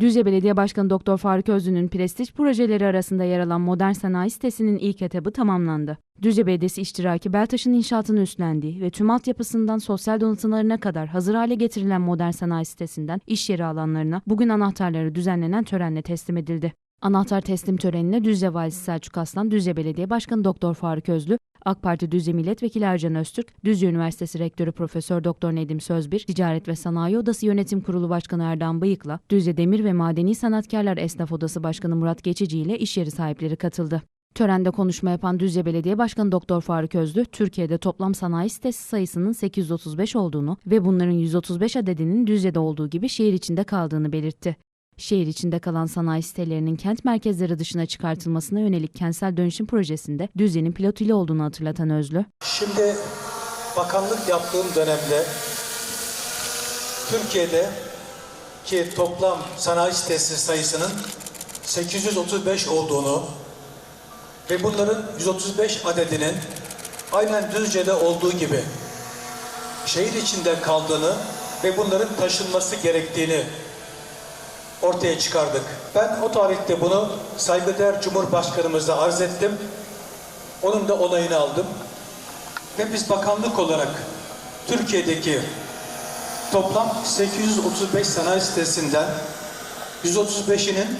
Düzce Belediye Başkanı Doktor Faruk Özlü'nün prestij projeleri arasında yer alan modern sanayi sitesinin ilk etabı tamamlandı. Düzce Belediyesi iştiraki Beltaş'ın inşaatını üstlendiği ve tüm altyapısından sosyal donatılarına kadar hazır hale getirilen modern sanayi sitesinden iş yeri alanlarına bugün anahtarları düzenlenen törenle teslim edildi. Anahtar teslim törenine Düzce Valisi Selçuk Aslan, Düzce Belediye Başkanı Doktor Faruk Özlü, AK Parti Düzce Milletvekili Ercan Öztürk, Düzce Üniversitesi Rektörü Profesör Doktor Nedim Sözbir, Ticaret ve Sanayi Odası Yönetim Kurulu Başkanı Erdan Bıyık'la Düzce Demir ve Madeni Sanatkarlar Esnaf Odası Başkanı Murat Geçici ile iş yeri sahipleri katıldı. Törende konuşma yapan Düzce Belediye Başkanı Doktor Faruk Özlü, Türkiye'de toplam sanayi sitesi sayısının 835 olduğunu ve bunların 135 adedinin Düzce'de olduğu gibi şehir içinde kaldığını belirtti. Şehir içinde kalan sanayi sitelerinin kent merkezleri dışına çıkartılmasına yönelik kentsel dönüşüm projesinde Düzce'nin pilot ili olduğunu hatırlatan Özlü, Şimdi bakanlık yaptığım dönemde Türkiye'de ki toplam sanayi sitesi sayısının 835 olduğunu ve bunların 135 adedinin aynen Düzce'de olduğu gibi şehir içinde kaldığını ve bunların taşınması gerektiğini ortaya çıkardık. Ben o tarihte bunu saygıdeğer Cumhurbaşkanımıza arz ettim. Onun da onayını aldım. Ve biz bakanlık olarak Türkiye'deki toplam 835 sanayi sitesinden 135'inin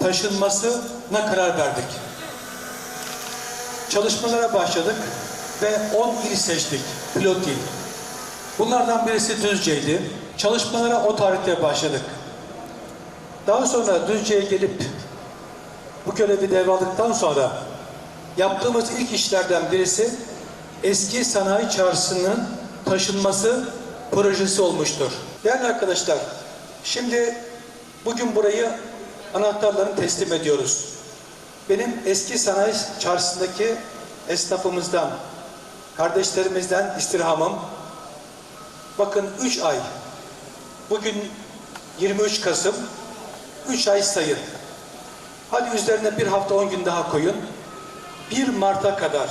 taşınmasına karar verdik. Çalışmalara başladık ve 10 il seçtik, pilot il. Bunlardan birisi Düzce'ydi. Çalışmalara o tarihte başladık. Daha sonra Düzce'ye gelip bu görevi devraldıktan sonra yaptığımız ilk işlerden birisi eski sanayi çarşısının taşınması projesi olmuştur. Değerli arkadaşlar, şimdi bugün burayı anahtarlarını teslim ediyoruz. Benim eski sanayi çarşısındaki esnafımızdan, kardeşlerimizden istirhamım, bakın 3 ay, bugün 23 Kasım, 3 ay sayın. Hadi üzerine bir hafta 10 gün daha koyun. 1 Mart'a kadar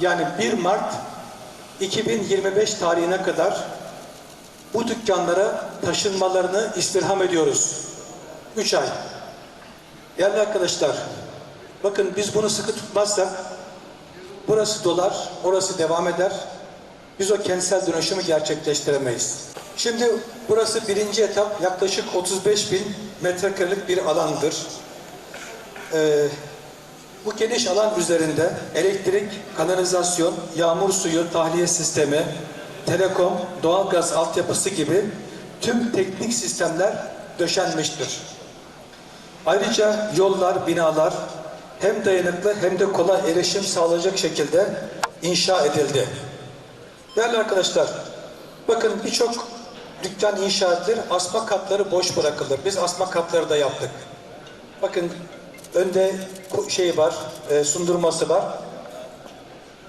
yani 1 Mart 2025 tarihine kadar bu dükkanlara taşınmalarını istirham ediyoruz. 3 ay. Değerli arkadaşlar, bakın biz bunu sıkı tutmazsak burası dolar, orası devam eder. Biz o kentsel dönüşümü gerçekleştiremeyiz. Şimdi burası birinci etap yaklaşık 35 bin metrekarelik bir alandır. Ee, bu geniş alan üzerinde elektrik, kanalizasyon, yağmur suyu, tahliye sistemi, telekom, doğalgaz altyapısı gibi tüm teknik sistemler döşenmiştir. Ayrıca yollar, binalar hem dayanıklı hem de kolay erişim sağlayacak şekilde inşa edildi. Değerli arkadaşlar, bakın birçok dükkan inşa edilir, asma katları boş bırakılır. Biz asma katları da yaptık. Bakın önde şey var, e, sundurması var.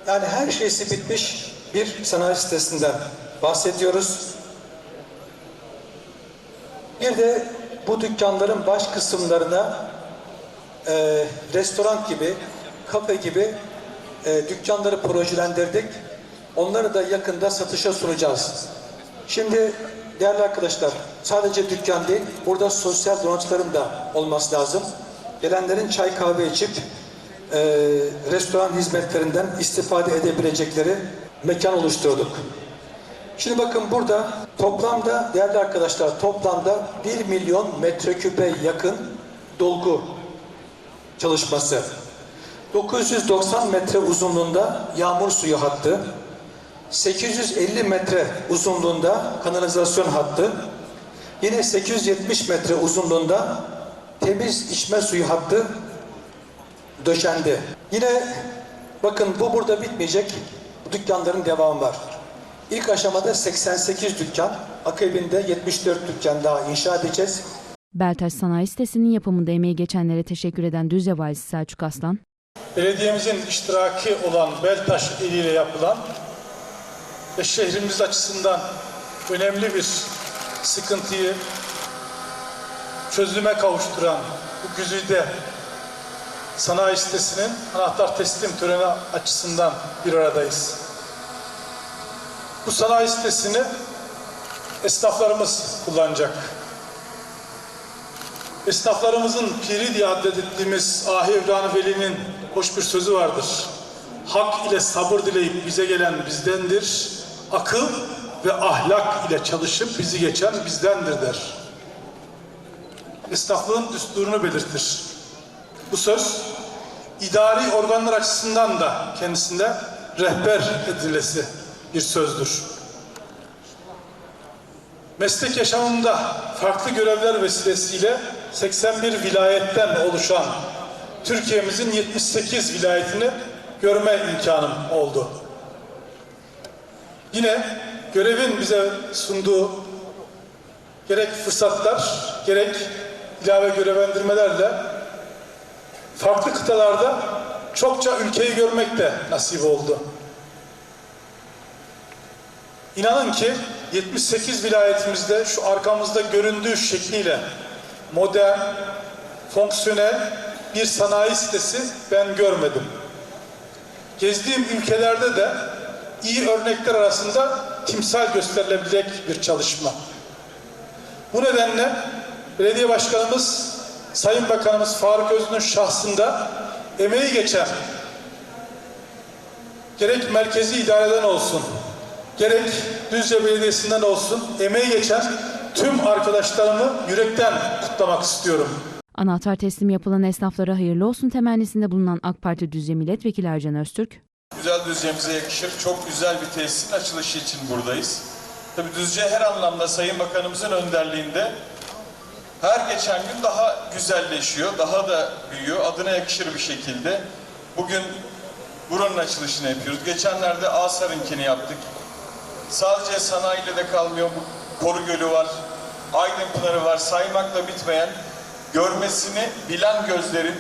Yani her şeysi bitmiş bir sanayi sitesinden bahsediyoruz. Bir de bu dükkanların baş kısımlarına e, restoran gibi, kafe gibi e, dükkanları projelendirdik. Onları da yakında satışa sunacağız. Şimdi değerli arkadaşlar, sadece dükkan değil, burada sosyal donatıların da olması lazım. Gelenlerin çay kahve içip e, restoran hizmetlerinden istifade edebilecekleri mekan oluşturduk. Şimdi bakın burada toplamda değerli arkadaşlar toplamda 1 milyon metreküpe yakın dolgu çalışması. 990 metre uzunluğunda yağmur suyu hattı, 850 metre uzunluğunda kanalizasyon hattı, yine 870 metre uzunluğunda temiz içme suyu hattı döşendi. Yine bakın bu burada bitmeyecek. Bu dükkanların devamı var. İlk aşamada 88 dükkan, akabinde 74 dükkan daha inşa edeceğiz. Beltaş Sanayi Sitesi'nin yapımında emeği geçenlere teşekkür eden Düzce Valisi Selçuk Aslan, belediyemizin iştiraki olan Beltaş eliyle yapılan ve şehrimiz açısından önemli bir sıkıntıyı çözüme kavuşturan bu güzide sanayi sitesinin anahtar teslim töreni açısından bir aradayız. Bu sanayi sitesini esnaflarımız kullanacak. esnaflarımızın piri diye addettiğimiz Ahi Evran Veli'nin hoş bir sözü vardır. Hak ile sabır dileyip bize gelen bizdendir. Akıl ve ahlak ile çalışıp bizi geçen bizdendir der. Esnaflığın düsturunu belirtir. Bu söz idari organlar açısından da kendisinde rehber edilesi bir sözdür. Meslek yaşamında farklı görevler vesilesiyle 81 vilayetten oluşan Türkiye'mizin 78 vilayetini görme imkanım oldu. Yine görevin bize sunduğu gerek fırsatlar, gerek ilave görevlendirmelerle farklı kıtalarda çokça ülkeyi görmek de nasip oldu. İnanın ki 78 vilayetimizde şu arkamızda göründüğü şekliyle modern, fonksiyonel bir sanayi sitesi ben görmedim. Gezdiğim ülkelerde de iyi örnekler arasında timsal gösterilebilecek bir çalışma. Bu nedenle belediye başkanımız, Sayın Bakanımız Faruk Özün'ün şahsında emeği geçen gerek merkezi idareden olsun, gerek Düzce Belediyesi'nden olsun emeği geçen tüm arkadaşlarımı yürekten kutlamak istiyorum. Anahtar teslim yapılan esnaflara hayırlı olsun temennisinde bulunan AK Parti Düzce Milletvekili Ercan Öztürk, Güzel Düzce'mize yakışır. Çok güzel bir tesisin açılışı için buradayız. Tabii Düzce her anlamda Sayın Bakanımızın önderliğinde her geçen gün daha güzelleşiyor, daha da büyüyor. Adına yakışır bir şekilde. Bugün buranın açılışını yapıyoruz. Geçenlerde Asar'ınkini yaptık. Sadece sanayiyle de kalmıyor. Bu Koru Gölü var, Aydın Pınarı var. Saymakla bitmeyen, görmesini bilen gözlerin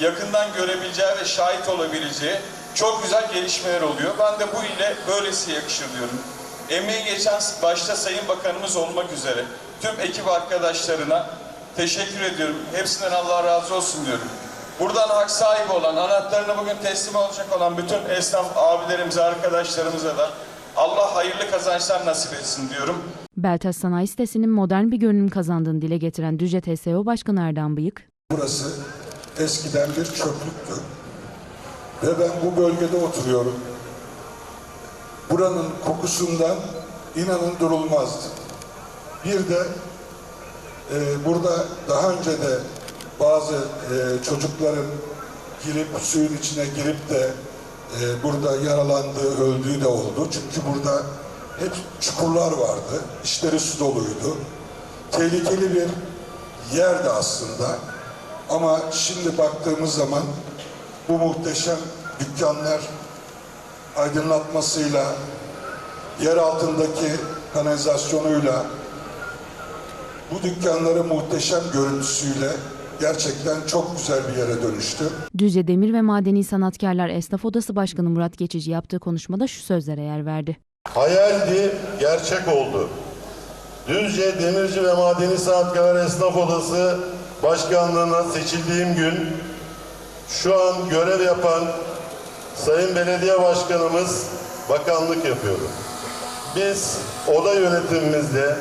yakından görebileceği ve şahit olabileceği çok güzel gelişmeler oluyor. Ben de bu ile böylesi yakışır diyorum. Emeği geçen başta Sayın Bakanımız olmak üzere tüm ekip arkadaşlarına teşekkür ediyorum. Hepsinden Allah razı olsun diyorum. Buradan hak sahibi olan, anahtarını bugün teslim olacak olan bütün esnaf abilerimize, arkadaşlarımıza da Allah hayırlı kazançlar nasip etsin diyorum. Beltaş Sanayi Sitesi'nin modern bir görünüm kazandığını dile getiren Düzce TSO Başkanı Erdan Bıyık, Burası eskiden bir çöplüktü. Ve ben bu bölgede oturuyorum. Buranın kokusundan inanın durulmazdı. Bir de e, burada daha önce de bazı e, çocukların girip suyun içine girip de e, burada yaralandığı, öldüğü de oldu. Çünkü burada hep çukurlar vardı. İçleri su doluydu. Tehlikeli bir yerdi aslında. Ama şimdi baktığımız zaman bu muhteşem dükkanlar aydınlatmasıyla, yer altındaki kanalizasyonuyla, bu dükkanların muhteşem görüntüsüyle gerçekten çok güzel bir yere dönüştü. Düzce Demir ve Madeni Sanatkarlar Esnaf Odası Başkanı Murat Geçici yaptığı konuşmada şu sözlere yer verdi. Hayaldi, gerçek oldu. Düzce Demirci ve Madeni Sanatkarlar Esnaf Odası Başkanlığına seçildiğim gün şu an görev yapan Sayın Belediye Başkanımız bakanlık yapıyordu. Biz oda yönetimimizde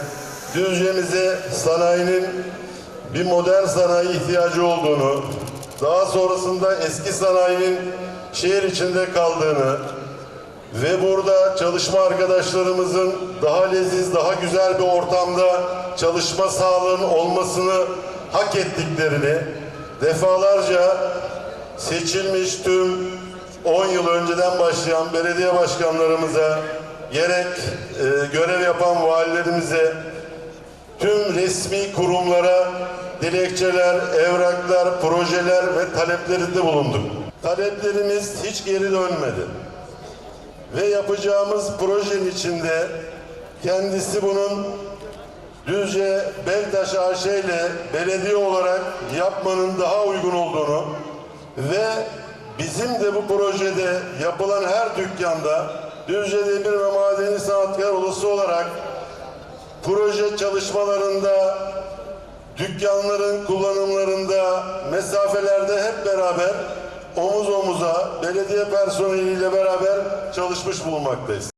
Düzce'mize sanayinin bir modern sanayi ihtiyacı olduğunu, daha sonrasında eski sanayinin şehir içinde kaldığını, ve burada çalışma arkadaşlarımızın daha leziz, daha güzel bir ortamda çalışma sağlığının olmasını hak ettiklerini defalarca seçilmiş tüm 10 yıl önceden başlayan belediye başkanlarımıza gerek e, görev yapan valilerimize tüm resmi kurumlara dilekçeler, evraklar, projeler ve taleplerinde bulunduk. Taleplerimiz hiç geri dönmedi ve yapacağımız projenin içinde kendisi bunun Düzce Beltaş AŞ ile belediye olarak yapmanın daha uygun olduğunu ve bizim de bu projede yapılan her dükkanda Düzce Demir ve Madeni Sanatkar Odası olarak proje çalışmalarında dükkanların kullanımlarında mesafelerde hep beraber omuz omuza belediye personeliyle beraber çalışmış bulunmaktayız.